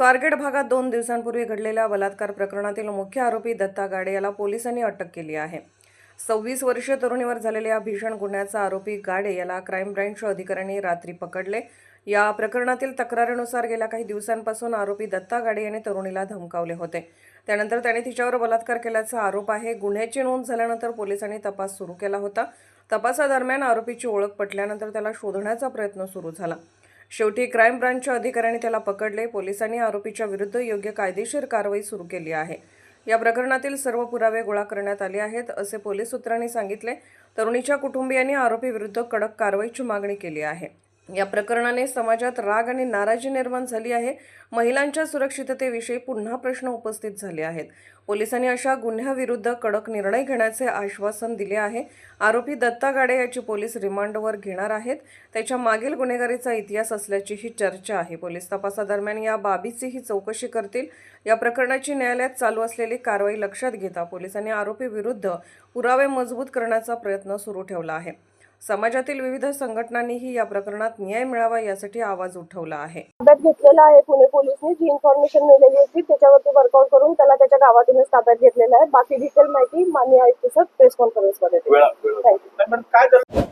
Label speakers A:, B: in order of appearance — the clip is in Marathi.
A: स्वारगेट भागात दोन दिवसांपूर्वी घडलेल्या बलात्कार प्रकरणातील मुख्य आरोपी दत्ता गाडे याला पोलिसांनी अटक केली आहे. सव्वीस वर्षीय तरुणीवर झालेल्या भीषण गुन्ह्याचा आरोपी गाडे याला क्राईम ब्रँचच्या अधिकाऱ्यांनी रात्री पकडले. या प्रकरणातील तक्रारीनुसार गेल्या काही दिवसांपासून आरोपी दत्ता गाडे याने तरुणीला धमकावले होते. त्यानंतर त्याने तिच्यावर बलात्कार केल्याचा आरोप आहे. गुन्ह्याची नोंद झाल्यानंतर पोलिसांनी तपास सुरू केला होता. तपासादरम्यान आरोपीची ओळख पटल्यानंतर त्याला शोधण्याचा प्रयत्न सुरू झाला. शेवटी क्राईम ब्रांचच्या अधिकाऱ्यांनी त्याला पकडले. पोलिसांनी आरोपीच्या विरुद्ध योग्य कायदेशीर कारवाई सुरू केली आहे. या प्रकरणातील सर्व पुरावे गोळा करण्यात आले आहेत असे पोलीस सूत्रांनी सांगितले. तरुणीच्या कुटुंबियांनी आरोपीविरुद्ध कडक कारवाईची मागणी केली आहे. या प्रकरणाने समाजात राग आणि नाराजी निर्माण झाली आहे. महिलांच्या सुरक्षिततेविषयी पुन्हा प्रश्न उपस्थित झाले आहेत. पोलिसांनी अशा गुन्ह्याविरुद्ध कडक निर्णय घेण्याचे आश्वासन दिले आहे. आरोपी दत्ता गाडे याची पोलीस रिमांडवर घेणार आहेत. त्याच्या मागील गुन्हेगारीचा इतिहास असल्याचीही चर्चा आहे. पोलीस तपासादरम्यान या बाबीचीही चौकशी करतील. या प्रकरणाची न्यायालयात चालू असलेली कारवाई लक्षात घेता पोलिसांनी आरोपी विरुद्ध पुरावे मजबूत करण्याचा प्रयत्न सुरू ठेवला आहे. समाजातील विविध संघटनांनीही या प्रकरणात न्याय मिळावा यासाठी आवाज उठवला आहे.
B: ताब्यात घेतलेला आहे पुणे पोलिसने. जी इन्फॉर्मेशन मिळालेली होती त्याच्यावरती वर्कआउट करून त्याला त्याच्या गावातूनच ताब्यात घेतलेला आहे. बाकी डिटेल माहिती मान्य आयुक्त सर प्रेस
C: कॉन्फरन्समध्ये
B: थँक्यू
C: नाही, पण काय झालं?